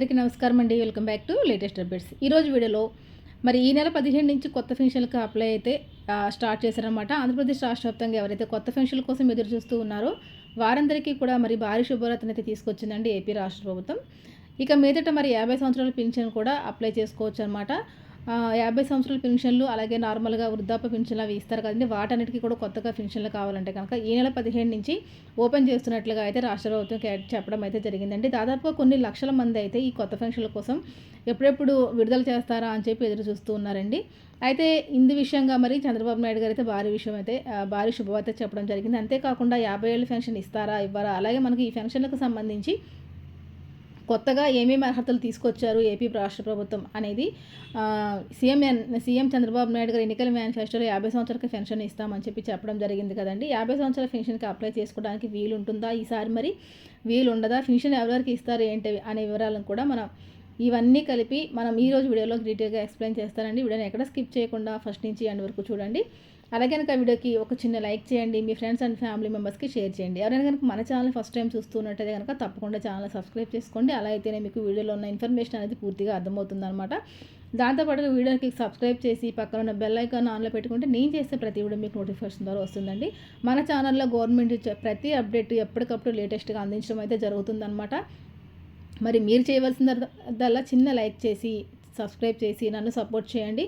అందరికీ నమస్కారం అండి. Welcome back to latest updates. ఈరోజు వీడియోలో మరి ఈ నెల పదిహేను నుంచి కొత్త పెన్షన్లకు అప్లై అయితే స్టార్ట్ చేశారనమాట ఆంధ్రప్రదేశ్ రాష్ట్ర వ్యాప్తంగా ఎవరైతే కొత్త పెన్షన్ల కోసం ఎదురు చూస్తూ ఉన్నారో వారందరికీ కూడా మరి భారీ శుభవార్తను అయితే తీసుకొచ్చిందండి ఏపీ రాష్ట్ర ప్రభుత్వం. ఇక మీదట మరి యాభై సంవత్సరాల పెన్షన్ కూడా అప్లై చేసుకోవచ్చు అనమాట యాభై సంవత్సరాల పెన్షన్లు అలాగే నార్మల్గా వృద్ధాప్య పెన్షన్లు అవి ఇస్తారు కదండి. వాటన్నిటికీ కూడా కొత్తగా పెన్షన్లు కావాలంటే కనుక ఈ నెల పదిహేను నుంచి ఓపెన్ చేస్తున్నట్లుగా అయితే రాష్ట్ర ప్రభుత్వం చెప్పడం అయితే జరిగిందండి. దాదాపుగా కొన్ని లక్షల మంది అయితే ఈ కొత్త పెన్షన్ల కోసం ఎప్పుడెప్పుడు విడుదల చేస్తారా అని చెప్పి ఎదురు చూస్తూ ఉన్నారండి. అయితే ఇందు విషయంగా మరి చంద్రబాబు నాయుడు గారు అయితే భారీ విషయం అయితే భారీ శుభవార్త చెప్పడం జరిగింది. అంతేకాకుండా యాభై ఏళ్ళు పెన్షన్ ఇస్తారా ఇవ్వరా? అలాగే మనకి ఈ పెన్షన్లకు సంబంధించి కొత్తగా ఏమేమి అర్హతలు తీసుకొచ్చారు ఏపీ రాష్ట్ర ప్రభుత్వం అనేది సీఎం ఎన్- సీఎం చంద్రబాబు నాయుడు గారు ఎన్నికల మేనిఫెస్టోలో యాభై సంవత్సరాలకి పెన్షన్ ఇస్తామని చెప్పి చెప్పడం జరిగింది కదండి. యాభై సంవత్సరాల పెన్షన్కి అప్లై చేసుకోవడానికి వీలు ఉంటుందా ఈసారి మరి వీలు ఉండదా పెన్షన్ ఎవరికి ఇస్తారు ఏంటి అనే వివరాలను కూడా మనం ఇవన్నీ కలిపి మనం ఈ రోజు వీడియోలో డీటెయిల్గా ఎక్స్ప్లెయిన్ చేస్తానండి. వీడియోని ఎక్కడ స్కిప్ చేయకుండా ఫస్ట్ నుంచి ఎండ్ వరకు చూడండి. అలాగే కనుక వీడియోకి ఒక చిన్న లైక్ చేయండి మీ ఫ్రెండ్స్ అండ్ ఫ్యామిలీ మెంబర్స్కి షేర్ చేయండి. ఎవరైనా కనుక మన ఛానల్ ఫస్ట్ టైం చూస్తున్నట్టయితే కనుక తప్పకుండా ఛానల్ సబ్స్క్రైబ్ చేసుకోండి. అలా అయితేనే మీకు వీడియోలో ఉన్న ఇన్ఫర్మేషన్ అనేది పూర్తిగా అర్థమవుతుంది అనమాట దాంతోపాటు వీడియోకి సబ్స్క్రైబ్ చేసి పక్కన ఉన్న బెల్ ఐకాన్ ఆన్లో పెట్టుకుంటే నేను చేసే ప్రతి వీడియో మీకు నోటిఫికేషన్ ద్వారా వస్తుందండి. మన ఛానల్లో గవర్నమెంట్ ఇచ్చే ప్రతి అప్డేట్ ఎప్పటికప్పుడు లేటెస్ట్గా అందించడం అయితే జరుగుతుందన్నమాట. మరి మీరు చేయవలసిందల్లా చిన్న లైక్ చేసి సబ్స్క్రైబ్ చేసి నన్ను సపోర్ట్ చేయండి.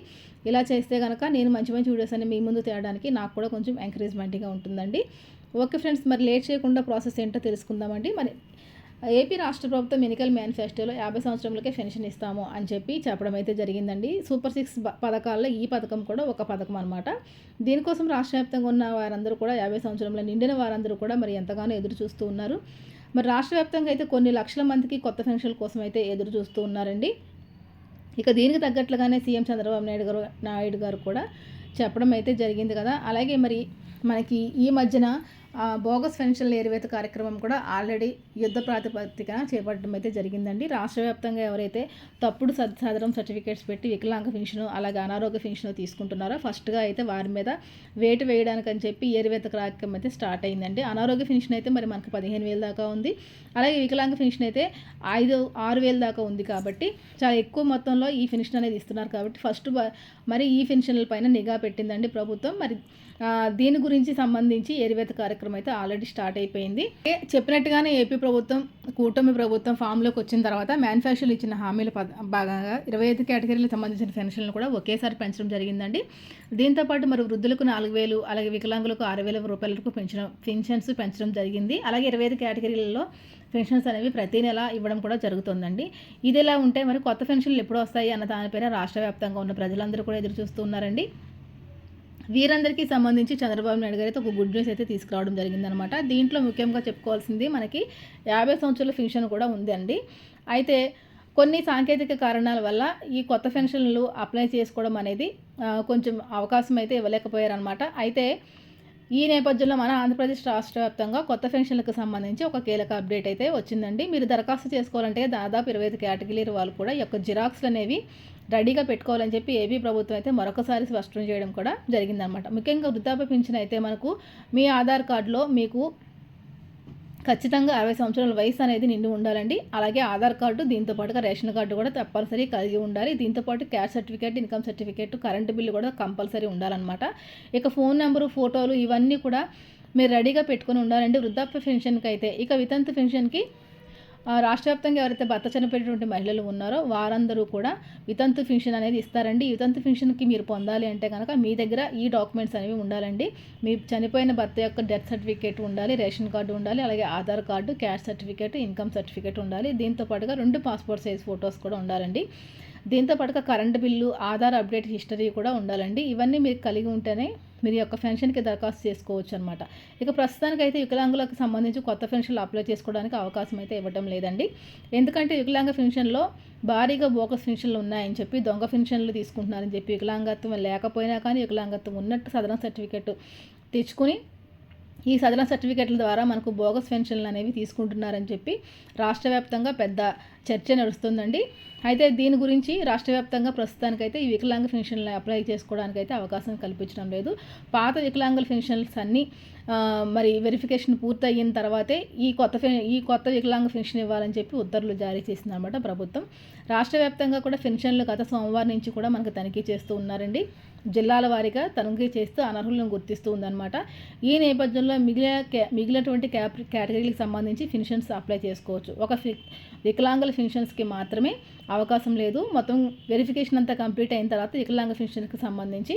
ఇలా చేస్తే కనుక నేను మంచి మంచి వీడియోస్ అన్ని మీ ముందు తేయడానికి నాకు కూడా కొంచెం ఎంకరేజ్మెంట్గా ఉంటుందండి. ఓకే ఫ్రెండ్స్ మరి లేట్ చేయకుండా ప్రాసెస్ ఏంటో తెలుసుకుందామండి. మరి ఏపీ రాష్ట్ర ప్రభుత్వం ఎన్నికల మేనిఫెస్టోలో యాభై సంవత్సరంలోకే పెన్షన్ ఇస్తాము అని చెప్పి చెప్పడం అయితే జరిగిందండి. సూపర్ సిక్స్ పథకాల్లో ఈ పథకం కూడా ఒక పథకం అనమాట దీనికోసం రాష్ట్ర వ్యాప్తంగా ఉన్న వారందరూ కూడా యాభై సంవత్సరంలో నిండిన వారందరూ కూడా మరి ఎంతగానో ఎదురు చూస్తూ ఉన్నారు. మరి రాష్ట్ర వ్యాప్తంగా అయితే కొన్ని లక్షల మందికి కొత్త పెన్షన్ల కోసం అయితే ఎదురు చూస్తూ ఉన్నారండి. ఇక దీనికి తగ్గట్లుగానే సీఎం చంద్రబాబు నాయుడు గారు నాయుడు గారు కూడా చెప్పడం అయితే జరిగింది కదా. అలాగే మరి మనకి ఈ మధ్యన బోగస్ పెన్షన్ల ఏరివేత కార్యక్రమం కూడా ఆల్రెడీ యుద్ధ ప్రాతిపదికన చేపట్టడం అయితే జరిగిందండి. రాష్ట్ర వ్యాప్తంగా ఎవరైతే తప్పుడు సద్ సర్టిఫికేట్స్ పెట్టి వికలాంగ పెన్షన్ అలాగే అనారోగ్య పెన్షన్ తీసుకుంటున్నారో ఫస్ట్గా అయితే వారి మీద వేటు వేయడానికి అని చెప్పి ఏరివేత కార్యక్రమం అయితే స్టార్ట్ అయిందండి. అనారోగ్య పెన్షన్ అయితే మరి మనకు పదిహేను వేల దాకా ఉంది. అలాగే వికలాంగ పెన్షన్ అయితే ఐదు ఆరు వేల దాకా ఉంది కాబట్టి చాలా ఎక్కువ మొత్తంలో ఈ పెన్షన్ అనేది ఇస్తున్నారు కాబట్టి ఫస్ట్ మరి ఈ పెన్షన్ల పైన నిఘా పెట్టిందండి ప్రభుత్వం. మరి దీని గురించి సంబంధించి ఎరివేత కార్యక్రమం అయితే ఆల్రెడీ స్టార్ట్ అయిపోయింది. ఏ, చెప్పినట్టుగానే ఏపీ ప్రభుత్వం కూటమి ప్రభుత్వం ఫామ్లోకి వచ్చిన తర్వాత మ్యానుఫ్యాక్చర్లు ఇచ్చిన హామీల భాగంగా ఇరవై ఐదు కేటగిరీలకు సంబంధించిన పెన్షన్లు కూడా ఒకేసారి పెంచడం జరిగిందండి. దీంతోపాటు మరి వృద్ధులకు నాలుగు వేలు అలాగే వికలాంగులకు ఆరు వేల రూపాయల వరకు పెంచడం పెన్షన్స్ పెంచడం జరిగింది. అలాగే ఇరవై ఐదు కేటగిరీలలో పెన్షన్స్ అనేవి ప్రతి నెల ఇవ్వడం కూడా జరుగుతుందండి. ఇది ఎలా ఉంటే మరి కొత్త పెన్షన్లు ఎప్పుడు వస్తాయి అన్న దానిపైన రాష్ట్ర వ్యాప్తంగా ఉన్న ప్రజలందరూ కూడా ఎదురు చూస్తున్నారండి వీరందరికీ సంబంధించి చంద్రబాబు నాయుడు గారు అయితే ఒక గుడ్ న్యూస్ అయితే తీసుకురావడం జరిగిందనమాట దీంట్లో ముఖ్యంగా చెప్పుకోవాల్సింది మనకి యాభై సంవత్సరాల పెన్షన్ కూడా ఉందండి. అయితే కొన్ని సాంకేతిక కారణాల వల్ల ఈ కొత్త పెన్షన్లు అప్లై చేసుకోవడం అనేది కొంచెం అవకాశం అయితే ఇవ్వలేకపోయారనమాట అయితే ఈ నేపథ్యంలో మన ఆంధ్రప్రదేశ్ రాష్ట్ర వ్యాప్తంగా కొత్త పెన్షన్లకు సంబంధించి ఒక కీలక అప్డేట్ అయితే వచ్చిందండి. మీరు దరఖాస్తు చేసుకోవాలంటే దాదాపు ఇరవై ఐదు కేటగిరీ వాళ్ళు కూడా ఈ యొక్క జిరాక్స్లు అనేవి రెడీగా పెట్టుకోవాలని చెప్పి ఏపీ ప్రభుత్వం అయితే మరొకసారి స్పష్టం చేయడం కూడా జరిగిందనమాట ముఖ్యంగా వృద్ధాప్య పింఛన్ అయితే మనకు మీ ఆధార్ కార్డులో మీకు ఖచ్చితంగా అరవై సంవత్సరాల వయసు అనేది నిండి ఉండాలండి. అలాగే ఆధార్ కార్డు దీంతో పాటుగా రేషన్ కార్డు కూడా తప్పనిసరి కలిగి ఉండాలి. దీంతో పాటు caste certificate income certificate current bill కూడా కంపల్సరీ ఉండాలన్నమాట. ఇక ఫోన్ నెంబరు ఫోటోలు ఇవన్నీ కూడా మీరు రెడీగా పెట్టుకొని ఉండాలండి. వృద్ధాప్య పెన్షన్కి అయితే ఇక వితంతు పెన్షన్కి రాష్ట్ర వ్యాప్తంగా ఎవరైతే భర్త చనిపోయినటువంటి మహిళలు ఉన్నారో వారందరూ కూడా వితంతు పెన్షన్ అనేది ఇస్తారండి. ఈ వితంతు పెన్షన్కి మీరు పొందాలి అంటే కనుక మీ దగ్గర ఈ డాక్యుమెంట్స్ అనేవి ఉండాలండి. మీ చనిపోయిన భర్త యొక్క డెత్ సర్టిఫికేట్ ఉండాలి రేషన్ కార్డు ఉండాలి అలాగే Aadhaar card caste certificate income certificate ఉండాలి. దీంతో పాటుగా రెండు పాస్పోర్ట్ సైజ్ ఫొటోస్ కూడా ఉండాలండి. దీంతో పాటుగా current bill Aadhaar update history కూడా ఉండాలండి. ఇవన్నీ మీరు కలిగి ఉంటేనే మీరు ఈ యొక్క పెన్షన్కి దరఖాస్తు చేసుకోవచ్చు అనమాట ఇక ప్రస్తుతానికి అయితే వికలాంగులకు సంబంధించి కొత్త పెన్షన్లు అప్లై చేసుకోవడానికి అవకాశం అయితే ఇవ్వడం లేదండి. ఎందుకంటే వికలాంగ పెన్షన్లో భారీగా బోకస్ పెన్షన్లు ఉన్నాయని చెప్పి దొంగ పెన్షన్లు తీసుకుంటున్నారని చెప్పి వికలాంగత్వం లేకపోయినా కానీ వికలాంగత్వం ఉన్నట్టు సదరన్ సర్టిఫికెట్ తెచ్చుకుని ఈ సదరన్ సర్టిఫికెట్ల ద్వారా మనకు బోగస్ పెన్షన్లు అనేవి తీసుకుంటున్నారని చెప్పి రాష్ట్ర వ్యాప్తంగా పెద్ద చర్చ నడుస్తుందండి. అయితే దీని గురించి రాష్ట్ర వ్యాప్తంగా ప్రస్తుతానికైతే ఈ వికలాంగ పెన్షన్లు అప్లై చేసుకోవడానికైతే అవకాశం కల్పించడం లేదు. పాత వికలాంగుల పెన్షన్స్ అన్నీ మరి వెరిఫికేషన్ పూర్తయిన తర్వాతే ఈ కొత్త ఈ కొత్త వికలాంగ పెన్షన్ ఇవ్వాలని చెప్పి ఉత్తర్వులు జారీ చేసిందనమాట ప్రభుత్వం. రాష్ట్ర వ్యాప్తంగా కూడా పెన్షన్లు గత సోమవారం నుంచి కూడా మనకు తనిఖీ చేస్తూ ఉన్నారండి. జిల్లాల వారీగా తనిఖీ చేస్తూ అనర్హులను గుర్తిస్తూ ఉందన్నమాట. ఈ నేపథ్యంలో మిగిలిన మిగిలినటువంటి క్యాప్ కేటగిరీలకు సంబంధించి ఫిన్షన్స్ అప్లై చేసుకోవచ్చు. ఒక వికలాంగుల ఫిన్షన్స్కి మాత్రమే అవకాశం లేదు. మొత్తం వెరిఫికేషన్ అంతా కంప్లీట్ అయిన తర్వాత వికలాంగ ఫిన్షన్కి సంబంధించి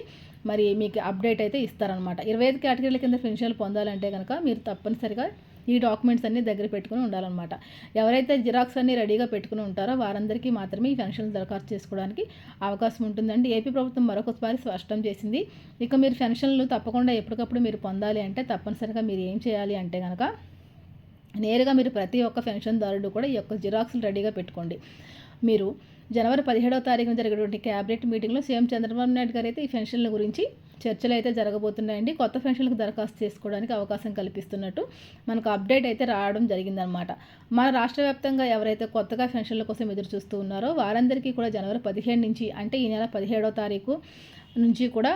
మరి మీకు అప్డేట్ అయితే ఇస్తారనమాట ఇరవై ఐదు కేటగిరీల కింద పెన్షన్లు పొందాలంటే కనుక మీరు తప్పనిసరిగా ఈ డాక్యుమెంట్స్ అన్నీ దగ్గర పెట్టుకుని ఉండాలన్నమాట. ఎవరైతే జిరాక్స్ అన్ని రెడీగా పెట్టుకుని ఉంటారో వారందరికీ మాత్రమే ఈ పెన్షన్లు దరఖాస్తు చేసుకోవడానికి అవకాశం ఉంటుందండి. ఏపీ ప్రభుత్వం మరొకసారి స్పష్టం చేసింది. ఇక మీరు పెన్షన్లు తప్పకుండా ఎప్పటికప్పుడు మీరు పొందాలి అంటే తప్పనిసరిగా మీరు ఏం చేయాలి అంటే కనుక నేరుగా మీరు ప్రతి ఒక్క పెన్షన్దారుడు కూడా ఈ యొక్క జిరాక్స్లు రెడీగా పెట్టుకోండి. మీరు జనవరి పదిహేడవ తారీఖున జరిగినటువంటి క్యాబినెట్ మీటింగ్లో సీఎం చంద్రబాబు నాయుడు గారు అయితే ఈ పెన్షన్ల గురించి చర్చలు అయితే జరగబోతున్నాయండి. కొత్త పెన్షన్లకు దరఖాస్తు చేసుకోవడానికి అవకాశం కల్పిస్తున్నట్టు మనకు అప్డేట్ అయితే రావడం జరిగిందనమాట మన రాష్ట్ర వ్యాప్తంగా ఎవరైతే కొత్తగా పెన్షన్ల కోసం ఎదురు చూస్తూ ఉన్నారో వారందరికీ కూడా జనవరి పదిహేడు నుంచి అంటే ఈ నెల పదిహేడో తారీఖు నుంచి కూడా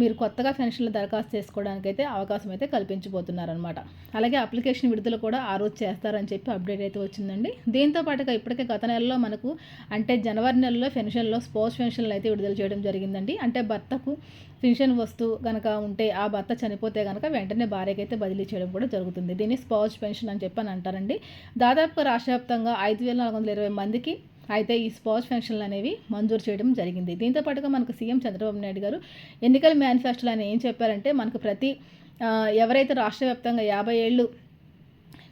మీరు కొత్తగా పెన్షన్లు దరఖాస్తు చేసుకోవడానికి అయితే అవకాశం అయితే కల్పించబోతున్నారనమాట అలాగే అప్లికేషన్ విడుదల కూడా ఆ రోజు చేస్తారని చెప్పి అప్డేట్ అయితే వచ్చిందండి. దీంతో పాటుగా ఇప్పటికే గత నెలలో మనకు అంటే జనవరి నెలలో పెన్షన్లో స్పోర్ట్స్ పెన్షన్లు అయితే విడుదల చేయడం జరిగిందండి. అంటే భర్తకు పెన్షన్ వస్తువు కనుక ఉంటే ఆ భర్త చనిపోతే కనుక వెంటనే భార్యకైతే బదిలీ చేయడం కూడా జరుగుతుంది. దీన్ని స్పోర్ట్స్ పెన్షన్ అని చెప్పి అని అంటారండి. దాదాపుగా రాష్ట్ర వ్యాప్తంగా ఐదు వేల నాలుగు వందల ఇరవై మందికి అయితే ఈ స్పాచ్ ఫంక్షన్లు అనేవి మంజూరు చేయడం జరిగింది. దీంతో పాటుగా మనకు సీఎం చంద్రబాబు నాయుడు గారు ఎన్నికల మేనిఫెస్టోలో ఆయన ఏం చెప్పారంటే మనకు ప్రతి ఎవరైతే రాష్ట్ర వ్యాప్తంగా యాభై ఏళ్ళు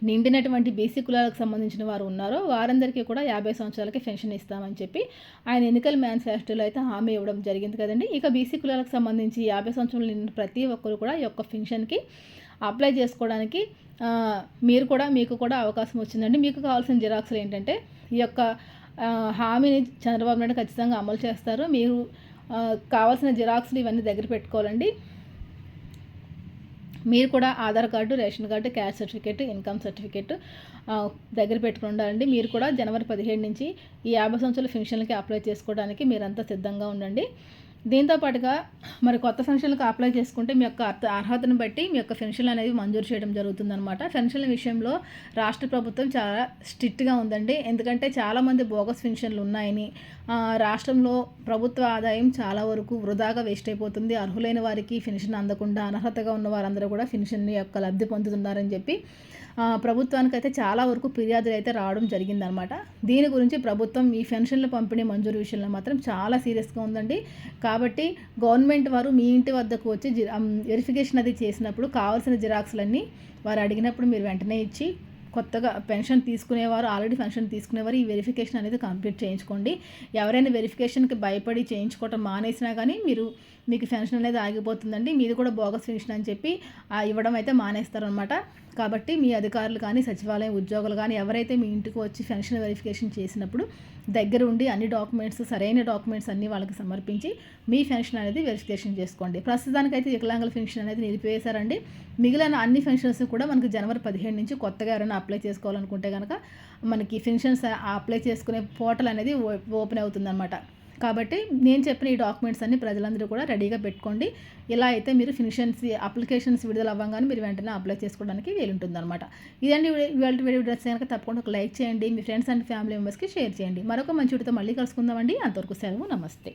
నిండినటువంటి బీసీ కులాలకు సంబంధించిన వారు ఉన్నారో వారందరికీ కూడా యాభై సంవత్సరాలకి పెన్షన్ ఇస్తామని చెప్పి ఆయన ఎన్నికల మేనిఫెస్టోలో అయితే హామీ ఇవ్వడం జరిగింది కదండి. ఇక బీసీ కులాలకు సంబంధించి యాభై సంవత్సరాలు నిండిన ప్రతి ఒక్కరు కూడా ఈ యొక్క పెన్షన్కి అప్లై చేసుకోవడానికి మీరు కూడా మీకు కూడా అవకాశం వచ్చిందండి. మీకు కావాల్సిన జిరాక్స్లు ఏంటంటే ఈ యొక్క హామీని చంద్రబాబు నాయుడు ఖచ్చితంగా అమలు చేస్తారు. మీరు కావాల్సిన జిరాక్స్లు ఇవన్నీ దగ్గర పెట్టుకోవాలండి. మీరు కూడా Aadhaar card ration card caste certificate income certificate దగ్గర పెట్టుకుని ఉండాలండి. మీరు కూడా జనవరి పదిహేడు నుంచి ఈ యాభై సంవత్సరాల పెన్షన్లకి అప్లై చేసుకోవడానికి మీరంతా సిద్ధంగా ఉండండి. దీంతో పాటుగా మరి కొత్త పెన్షన్లకు అప్లై చేసుకుంటే మీ యొక్క అర్హతను బట్టి మీ యొక్క పెన్షన్ అనేది మంజూరు చేయడం జరుగుతుందన్నమాట. పెన్షన్ల విషయంలో రాష్ట్ర ప్రభుత్వం చాలా స్ట్రిక్ట్గా ఉందండి. ఎందుకంటే చాలామంది బోగస్ పెన్షన్లు ఉన్నాయని రాష్ట్రంలో ప్రభుత్వ ఆదాయం చాలా వరకు వృధాగా వేస్ట్ అయిపోతుంది. అర్హులైన వారికి పెన్షన్ అందకుండా అనర్హతగా ఉన్న వారందరూ కూడా పెన్షన్ యొక్క లబ్ధి పొందుతున్నారని చెప్పి ప్రభుత్వానికి అయితే చాలా వరకు ఫిర్యాదులు అయితే రావడం జరిగిందనమాట దీని గురించి ప్రభుత్వం ఈ పెన్షన్ల పంపిణీ మంజూరు విషయంలో మాత్రం చాలా సీరియస్గా ఉందండి. కాబట్టి గవర్నమెంట్ వారు మీ ఇంటి వద్దకు వచ్చి వెరిఫికేషన్ అది చేసినప్పుడు కావాల్సిన జిరాక్స్లన్నీ వారు అడిగినప్పుడు మీరు వెంటనే ఇచ్చి కొత్తగా పెన్షన్ తీసుకునేవారు ఆల్రెడీ పెన్షన్ తీసుకునేవారు ఈ వెరిఫికేషన్ అనేది కంప్లీట్ చేయించుకోండి. ఎవరైనా వెరిఫికేషన్కి భయపడి చేయించుకోవటం మానేసినా కానీ మీరు మీకు పెన్షన్ అనేది ఆగిపోతుందండి. మీది కూడా బోగస్ పెన్షన్ అని చెప్పి ఇవ్వడం అయితే మానేస్తారనమాట కాబట్టి మీ అధికారులు కానీ సచివాలయం ఉద్యోగులు కానీ ఎవరైతే మీ ఇంటికి వచ్చి పెన్షన్ వెరిఫికేషన్ చేసినప్పుడు దగ్గర ఉండి అన్ని డాక్యుమెంట్స్ సరైన డాక్యుమెంట్స్ అన్నీ వాళ్ళకి సమర్పించి మీ పెన్షన్ అనేది వెరిఫికేషన్ చేసుకోండి. ప్రస్తుతానికైతే వికలాంగుల పెన్షన్ అనేది నిలిపివేశారండి. మిగిలిన అన్ని పెన్షన్స్ కూడా మనకి జనవరి పదిహేను నుంచి కొత్తగా ఎవరైనా అప్లై చేసుకోవాలనుకుంటే కనుక మనకి పెన్షన్స్ అప్లై చేసుకునే పోర్టల్ అనేది ఓపెన్ అవుతుందన్నమాట. కాబట్టి నేను చెప్పిన ఈ డాక్యుమెంట్స్ అన్ని ప్రజలందరూ కూడా రెడీగా పెట్టుకోండి. ఇలా అయితే మీరు ఫినిషన్స్ అప్లికేషన్స్ విడుదల అవ్వగానే మీరు వెంటనే అప్లై చేసుకోవడానికి వీలుంటుందన్నమాట. ఇదండి ఇవాళ వీడియో డ్రెస్ కనుక తప్పకుండా ఒక లైక్ చేయండి. మీ ఫ్రెండ్స్ అండ్ ఫ్యామిలీ మెంబర్స్కి షేర్ చేయండి. మరొక మంచి వీడితో మళ్ళీ కలుసుకుందామండి. అంతవరకు సెలవు నమస్తే.